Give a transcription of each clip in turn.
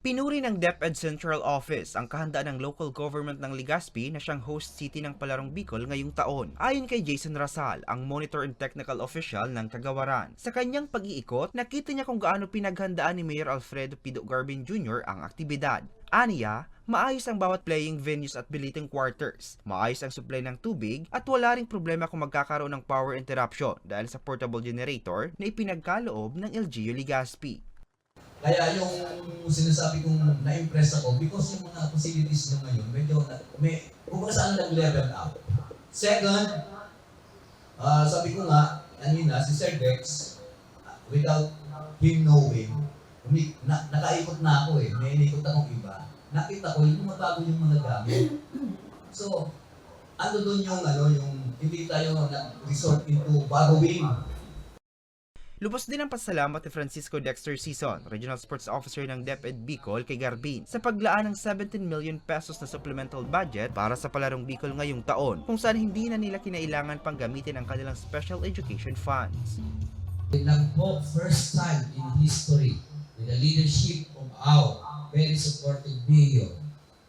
Pinuri ng DepEd Central Office ang kahandaan ng local government ng Legazpi na siyang host city ng Palarong Bicol ngayong taon. Ayon kay Jason Rasal, ang monitor and technical official ng Kagawaran. Sa kanyang pag-iikot, nakita niya kung gaano pinaghandaan ni Mayor Alfredo Pido Garbin Jr. ang aktibidad. Aniya, maayos ang bawat playing venues at billeting quarters. Maayos ang supply ng tubig at wala ring problema kung magkakaroon ng power interruption dahil sa portable generator na ipinagkaloob ng LGU Legazpi. Kaya yung sinasabi kong na-impress ako because yung mga facilities nyo ngayon, medyo na, may, kung saan nag-level up. Second, ah, sabi ko nga, kanina, si Sir Dex, without him knowing, umi, na, nakaikot na ako eh, may inikot akong iba. Nakita ko, yung lumatago yung mga gamit. So, ano doon yung, ano, yung, hindi tayo na-resort into borrowing. Lubos din ang pasalamat ni Francisco Dexter Season, Regional Sports Officer ng DepEd Bicol kay Garbin sa paglaan ng 17 million pesos na supplemental budget para sa Palarong Bicol ngayong taon kung saan hindi na nila kinailangan pang gamitin ang kanilang special education funds. lang po first time in history with the leadership of our very supportive mayor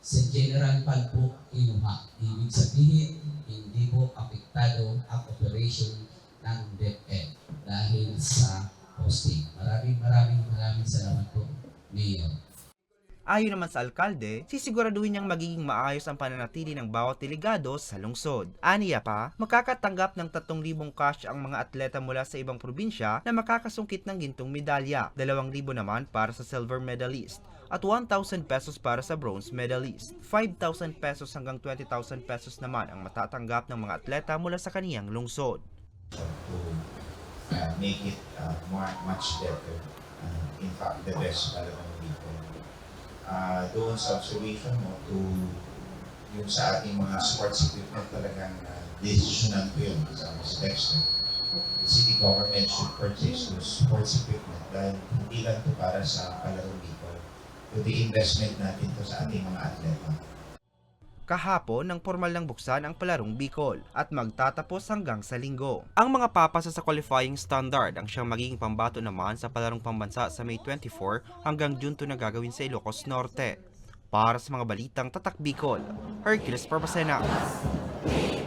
si General Palpo Inuha. Ibig sabihin, hindi po apektado ang operation ng DepEd sa posting. Maraming maraming maraming salamat po, Mayor. Ayon naman sa alkalde, sisiguraduhin niyang magiging maayos ang pananatili ng bawat delegado sa lungsod. Aniya pa, makakatanggap ng 3,000 cash ang mga atleta mula sa ibang probinsya na makakasungkit ng gintong medalya, 2,000 naman para sa silver medalist, at 1,000 pesos para sa bronze medalist. 5,000 pesos hanggang 20,000 pesos naman ang matatanggap ng mga atleta mula sa kaniyang lungsod. Uh, make it uh, more, much better. Uh, in fact, the best talaga ng people. Uh, doon sa observation mo to yung sa ating mga sports equipment talagang uh, decisionan ko yun kasama si Dexter. The city government should purchase those sports equipment dahil hindi lang to para sa palaro Bicol. Kundi investment natin to sa ating. Kahapon nang formal ng buksan ang Palarong Bicol at magtatapos hanggang sa linggo. Ang mga papasa sa qualifying standard ang siyang magiging pambato naman sa Palarong Pambansa sa May 24 hanggang June 2 na gagawin sa Ilocos Norte. Para sa mga balitang Tatak Bicol, Hercules Barbacena.